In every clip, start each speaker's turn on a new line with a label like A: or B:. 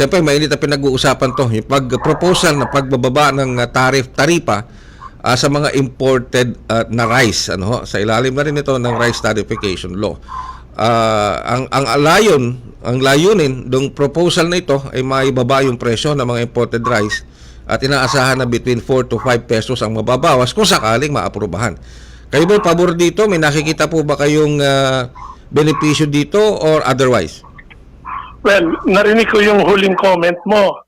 A: Siyempre, mainit na pinag-uusapan to. Yung pag-proposal na pagbababa ng uh, tarif, taripa ah, sa mga imported ah, na rice. Ano, sa ilalim na rin ito ng rice tarification law. Ah, ang ang layon, ang layunin ng proposal na ito ay maibaba yung presyo ng mga imported rice at inaasahan na between 4 to 5 pesos ang mababawas kung sakaling maaprubahan. Kayo ba pabor dito? May nakikita po ba kayong ah, benepisyo dito or otherwise?
B: Well, narinig ko yung huling comment mo.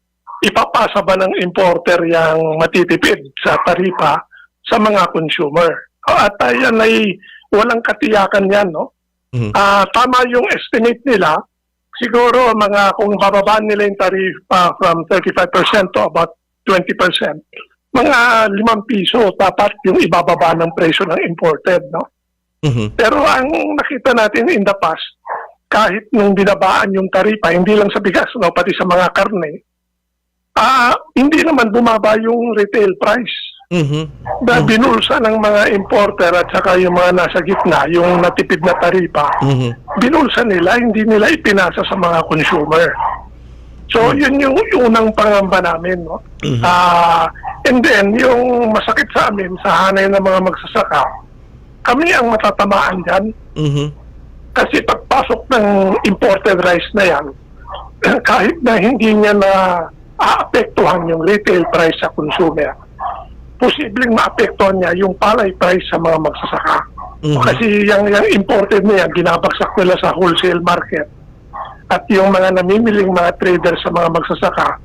B: Ipapasa ba ng importer yung matitipid sa taripa sa mga consumer? O, At uh, yan ay walang katiyakan yan, no?
A: Mhm.
B: Ah, tama yung estimate nila. Siguro mga kung bababaan nila yung tarifa from 35% to about 20%, mga 5 piso dapat yung ibababa ng presyo ng imported, no?
A: Mhm.
B: Pero ang nakita natin in the past, kahit nung binabaan yung taripa, hindi lang sa bigas, no, pati sa mga karne, ah hindi naman bumaba yung retail price.
A: Mhm.
B: Na binulsa ng mga importer at saka yung mga nasa gitna, yung natipid na taripa,
A: Mhm.
B: binulsa nila, hindi nila ipinasa sa mga consumer. So, yun yung unang pangamba namin, no? Ah, and then, yung masakit sa amin, sa hanay ng mga magsasaka, kami ang matatamaan dyan.
A: Mhm.
B: Kasi pagpasok ng imported rice na yan, kahit na hindi niya na aapektuhan yung retail price sa consumer, posibleng maapektuhan niya yung palay price sa mga magsasaka.
A: Mhm.
B: Kasi yung, yung imported na yan, binabagsak nila sa wholesale market. At yung mga namimiling mga trader sa mga magsasaka,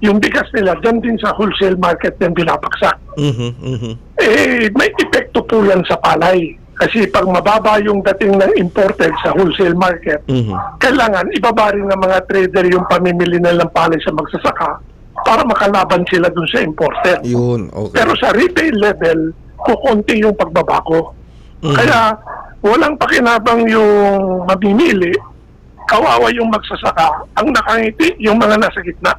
B: yung bigas nila, dyan din sa wholesale market din binabagsak
A: Mhm. Mhm.
B: eh, may epekto po yan sa palay. Kasi pag mababa yung dating ng imported sa wholesale market,
A: Mhm.
B: kailangan ibaba rin ng mga trader yung pamimili nilang palay sa magsasaka para makalaban sila dun sa imported.
A: Yun, okay.
B: Pero sa retail level, kukunti yung pagbabago.
A: Mhm.
B: Kaya walang pakinabang yung mamimili, kawawa yung magsasaka, ang nakangiti yung mga nasa gitna.